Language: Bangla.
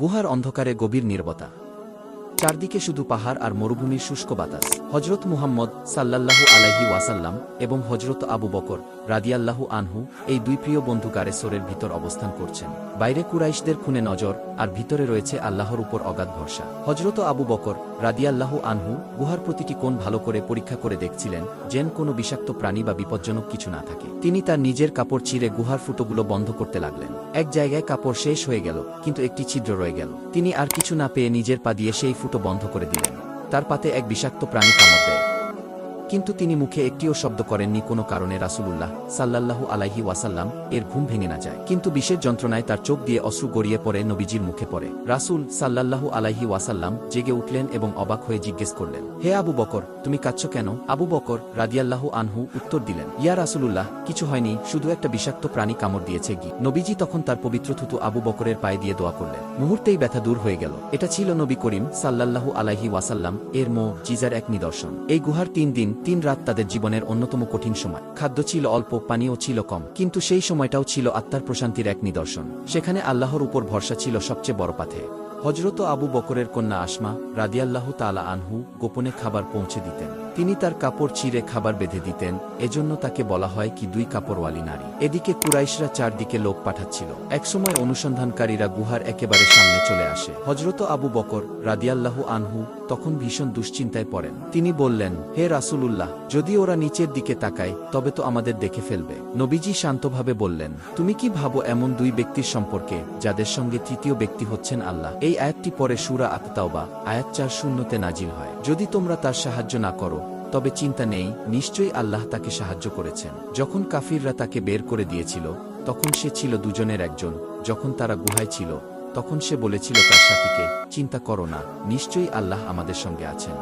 গুহার অন্ধকারে গভীর নীরবতা। চারদিকে শুধু পাহাড় আর মরুভূমির শুষ্ক বাতাস। হজরত মুহাম্মদ সাল্লাল্লাহু আলাইহি ওয়াসাল্লাম এবং হজরত আবু বকর রাদিয়াল্লাহু আনহু এই দুই প্রিয় বন্ধু গারেসোরের ভিতর অবস্থান করছেন। বাইরে কুরাইশদের খুনে নজর আর ভিতরে রয়েছে আল্লাহর উপর অগাধ ভরসা। হজরত আবু বকর রাদিয়াল্লাহু আনহু গুহার প্রতিটি কোণ ভালো করে পরীক্ষা করে দেখছিলেন যেন কোনো বিষাক্ত প্রাণী বা বিপজ্জনক কিছু না থাকে। তিনি তার নিজের কাপড় চিরে গুহার ফুটোগুলো বন্ধ করতে লাগলেন। এক জায়গায় কাপড় শেষ হয়ে গেল, কিন্তু একটি ছিদ্র রয়ে গেল। তিনি আর কিছু না পেয়ে নিজের পা দিয়ে সেই ফুটো বন্ধ করে দিলেন। তার পাতে এক বিষাক্ত প্রাণী কামড় দেয়। কিন্তু তিনি মুখে একটিও শব্দ করেননি কোনো কারণে রাসূলুল্লাহ সাল্লাল্লাহু আলাইহি ওয়াসাল্লাম এর ঘুম ভেঙে না যায়। কিন্তু বিষের যন্ত্রণায় তার চোখ দিয়ে অশ্রু গড়িয়ে পড়ে নবীজির মুখে পড়ে। রাসূল সাল্লাল্লাহু আলাইহি ওয়াসাল্লাম জেগে উঠলেন এবং অবাক হয়ে জিজ্ঞেস করলেন, হে আবু বকর, তুমি কাঁদছ কেন? আবু বকর রাদিয়াল্লাহু আনহু উত্তর দিলেন, ইয়া রাসূলুল্লাহ, কিছু হয়নি, শুধু একটা বিষাক্ত প্রাণী কামড় দিয়েছে গি। নবীজি তখন তার পবিত্র থুতু আবু বকরের পায়ে দিয়ে দোয়া করলেন, মুহূর্তেই ব্যথা দূর হয়ে গেল। এটা ছিল নবী করিম সাল্লাল্লাহু আলাইহি ওয়াসাল্লাম এর মো জিজার এক নিদর্শন। এই গুহার তিন দিন তিন রাত তাদের জীবনের অন্যতম কঠিন সময়। খাদ্য ছিল অল্প, পানীয় ছিল কম, কিন্তু সেই সময়টাও ছিল আত্মার প্রশান্তির এক নিদর্শন। সেখানে আল্লাহর উপর ভরসা ছিল সবচেয়ে বড় পাথে হজরত আবু বকরের কন্যা আসমা রাদিয়াল্লাহ তালা আনহু গোপনে খাবার পৌঁছে দিতেন। তিনি তার কাপড় চিরে খাবার বেঁধে দিতেন, এজন্য তাকে বলা হয় কি দুই কাপড়ওয়ালি নারী। এদিকে কুরাইশরা চারদিকে লোক পাঠাচ্ছিল। একসময় অনুসন্ধানকারীরা গুহার একেবারে সামনে চলে আসে। হজরত আবু বকর রাদিয়াল্লাহু আনহু তখন ভীষণ দুশ্চিন্তায় পড়েন। তিনি বললেন, হে রাসূলুল্লাহ, যদি ওরা নিচের দিকে তাকায়, তবে তো আমাদের দেখে ফেলবে। নবীজি শান্তভাবে বললেন, তুমি কি ভাবো এমন দুই ব্যক্তির সম্পর্কে, যাদের সঙ্গে তৃতীয় ব্যক্তি হচ্ছেন আল্লাহ? এই আয়াতটি পরে সুরা আত্মাওবা আয়াত চার শূন্যতে নাজিল হয়। যদি তোমরা তার সাহায্য না করো তবে চিন্তা নেই, নিশ্চয়ই আল্লাহ তাকে সাহায্য করেছেন। যখন কাফিররা তাকে বের করে দিয়েছিল, তখন সে ছিল দুজনের একজন, যখন তারা গুহায় ছিল, তখন সে বলেছিল তার সাথীকে, চিন্তা করো না, নিশ্চয়ই আল্লাহ আমাদের সঙ্গে আছেন।